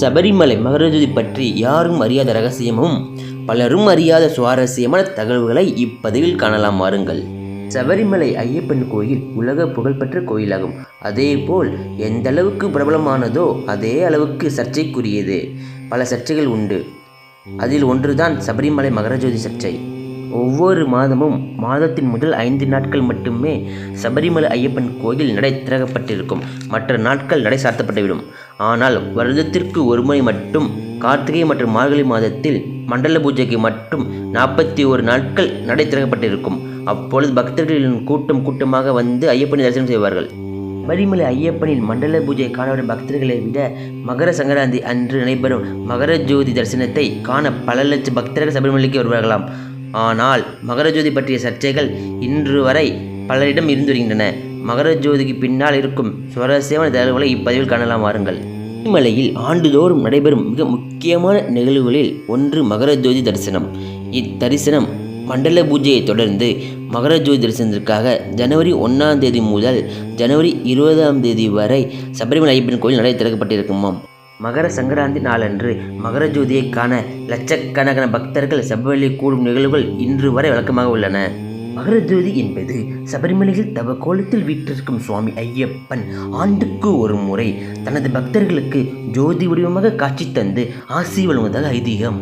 சபரிமலை மகரஜோதி பற்றி யாரும் அறியாத ரகசியமும் பலரும் அறியாத சுவாரஸ்யமான தகவல்களை இப்பதிவில் காணலாம். வாருங்கள். சபரிமலை ஐயப்பன் கோயில் உலக புகழ்பெற்ற கோயிலாகும். அதேபோல் எந்த அளவுக்கு பிரபலமானதோ அதே அளவுக்கு சர்ச்சைக்குரியது. பல சர்ச்சைகள் உண்டு. அதில் ஒன்றுதான் சபரிமலை மகரஜோதி சர்ச்சை. ஒவ்வொரு மாதமும் மாதத்தின் முதல் ஐந்து நாட்கள் மட்டுமே சபரிமலை ஐயப்பன் கோயில் நடை திறக்கப்பட்டிருக்கும். மற்ற நாட்கள் நடை சாத்தப்பட்டுவிடும். ஆனால் வருடத்திற்கு ஒரு முறை மட்டும் கார்த்திகை மற்றும் மார்கழி மாதத்தில் மண்டல பூஜைக்கு மட்டும் நாற்பத்தி ஒரு நாட்கள் நடை திறக்கப்பட்டிருக்கும். அப்பொழுது பக்தர்களின் கூட்டம் கூட்டமாக வந்து ஐயப்பனை தரிசனம் செய்வார்கள். சபரிமலை ஐயப்பனின் மண்டல பூஜை காண வரும் பக்தர்களை விட மகர சங்கராந்தி அன்று நடைபெறும் மகர ஜோதி தரிசனத்தை காண பல லட்சம் பக்தர்கள் சபரிமலைக்கு வருவார்களாம். ஆனால் மகரஜோதி பற்றிய சர்ச்சைகள் இன்று வரை பலரிடம் இருந்து வருகின்றன மகரஜோதிக்கு பின்னால் இருக்கும் சுவாரஸ்யமான தகவல்களை இப்பதிவில் காணலாம். வாருங்கள். சபரிமலையில் ஆண்டுதோறும் நடைபெறும் மிக முக்கியமான நிகழ்வுகளில் ஒன்று மகரஜோதி தரிசனம். இத்தரிசனம் மண்டல பூஜையை தொடர்ந்து மகர ஜோதி தரிசனத்திற்காக ஜனவரி ஒன்றாம் தேதி முதல் ஜனவரி இருபதாம் தேதி வரை சபரிமலை ஐயப்பன் கோயில் நடை திறக்கப்பட்டிருக்குமாம். மகர சங்கராந்தி நாளன்று மகர ஜோதியை காண லட்சக்கணக்கான பக்தர்கள் சபரிமலை கூடும் நிகழ்வுகள் இன்று வரை வழக்கமாக உள்ளன. மகர ஜோதி என்பது சபரிமலையில் தவ கோலத்தில் வீற்றிருக்கும் சுவாமி ஐயப்பன் ஆண்டுக்கு ஒரு முறை தனது பக்தர்களுக்கு ஜோதி வடிவமாக காட்சி தந்து ஆசி வழங்குவதாக ஐதீகம்.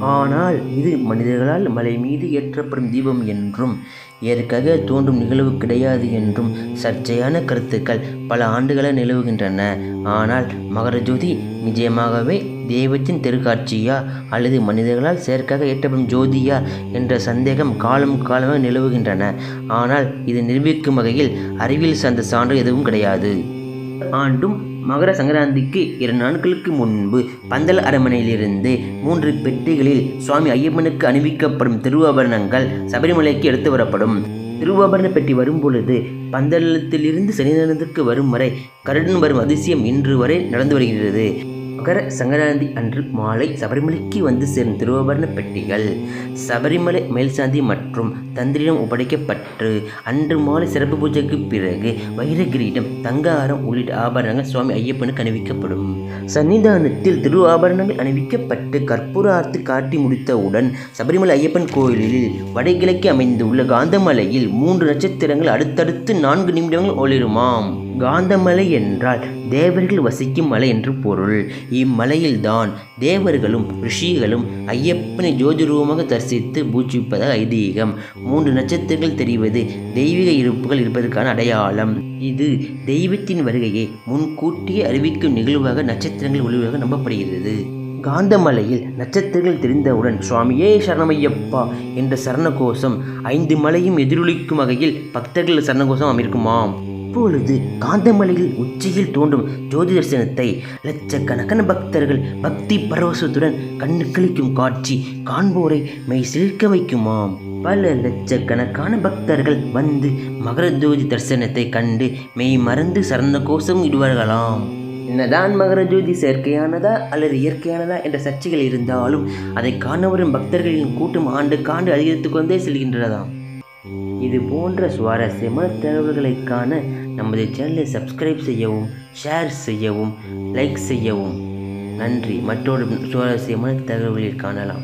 ஆனால் இது மனிதர்களால் மலை மீது ஏற்றப்படும் தீபம் என்றும் இயற்கையாக தோன்றும் நிகழ்வு கிடையாது என்றும் சர்ச்சையான கருத்துக்கள் பல ஆண்டுகளாக நிலவுகின்றன. ஆனால் மகரஜோதி நிஜமாகவே தெய்வத்தின் தெருக்காட்சியா அல்லது மனிதர்களால் செயற்காக ஏற்றப்படும் ஜோதியா என்ற சந்தேகம் காலம் காலமாக நிலவுகின்றன. ஆனால் இது நிரூபிக்கும் வகையில் அறிவியல் சார்ந்த சான்று எதுவும் கிடையாது. ஆண்டும் மகர சங்கராந்திக்கு இரண்டு நாட்களுக்கு முன்பு பந்தல் அரண்மனையிலிருந்து மூன்று பெட்டிகளில் சுவாமி ஐயப்பனுக்கு அணிவிக்கப்படும் திருவாபரணங்கள் சபரிமலைக்கு எடுத்து வரப்படும். திருவாபரண பெட்டி வரும்பொழுது பந்தளத்திலிருந்து சனிதனத்துக்கு வரும் வரை கருடன் வரும் அதிசயம் இன்று வரை நடந்து வருகிறது. மகர சங்கராந்தி அன்று மாலை சபரிமலைக்கு வந்து சேரும் திருவாபரண பெட்டிகள் சபரிமலை மேல்சாந்தி மற்றும் தந்திரிடம் ஒப்படைக்கப்பட்டு அன்று மாலை சிறப்பு பூஜைக்கு பிறகு வைரகிரீடம் தங்க ஆரம் உள்ளிட்ட ஆபரணங்கள் சுவாமி ஐயப்பனுக்கு அணிவிக்கப்படும். சன்னிதானத்தில் திரு ஆபரணங்கள் அணிவிக்கப்பட்டு கற்பூர ஆர்த்து காட்டி முடித்தவுடன் சபரிமலை ஐயப்பன் கோயிலில் வடகிழக்கு அமைந்துள்ள காந்தமலையில் மூன்று நட்சத்திரங்கள் அடுத்தடுத்து நான்கு நிமிடங்கள் ஒளிருமாம். காந்தமலை என்றால் தேவர்கள் வசிக்கும் மலை என்று பொருள். இம்மலையில்தான் தேவர்களும் ரிஷிகளும் ஐயப்பனை ஜோதிரூபமாக தரிசித்து பூஜிப்பதாக ஐதீகம். மூன்று நட்சத்திரங்கள் தெரிவது தெய்வீக இருப்புகள் இருப்பதற்கான அடையாளம். இது தெய்வத்தின் வருகையை முன்கூட்டியே அறிவிக்கும் நிகழ்வாக நட்சத்திரங்கள் ஒளிவாக நம்பப்படுகிறது. காந்தமலையில் நட்சத்திரங்கள் தெரிந்தவுடன் சுவாமியே சரணமையப்பா என்ற சரணகோஷம் ஐந்து மலையும் எதிரொலிக்கும் வகையில் பக்தர்கள் சரணகோஷம் அமைக்குமாம். இப்பொழுது காந்தமலையில் உச்சியில் தோன்றும் ஜோதி தரிசனத்தை லட்சக்கணக்கான பக்தர்கள் பக்தி பரவசத்துடன் கண்ணுக்களிக்கும் காட்சி காண்போரை மெய் சிலிர்க்க வைக்குமாம். பல லட்சக்கணக்கான பக்தர்கள் வந்து மகர ஜோதி தரிசனத்தை கண்டு மெய் மறந்து சரண கோஷம் இடுவார்களாம். என்னதான் மகர ஜோதி செயற்கையானதா அல்லது இயற்கையானதா என்ற சர்ச்சைகள் இருந்தாலும் அதை காண வரும் பக்தர்களின் கூட்டம் ஆண்டுக்காண்டு அதிகரித்து கொண்டே செல்கின்றதாம். இது போன்ற சுவாரஸ்யமான தகவல்களை காண நமது சேனலை சப்ஸ்கிரைப் செய்யவும் ஷேர் செய்யவும் லைக் செய்யவும். நன்றி. மற்றொரு சுவாரஸ்யமான தகவல்களில் காணலாம்.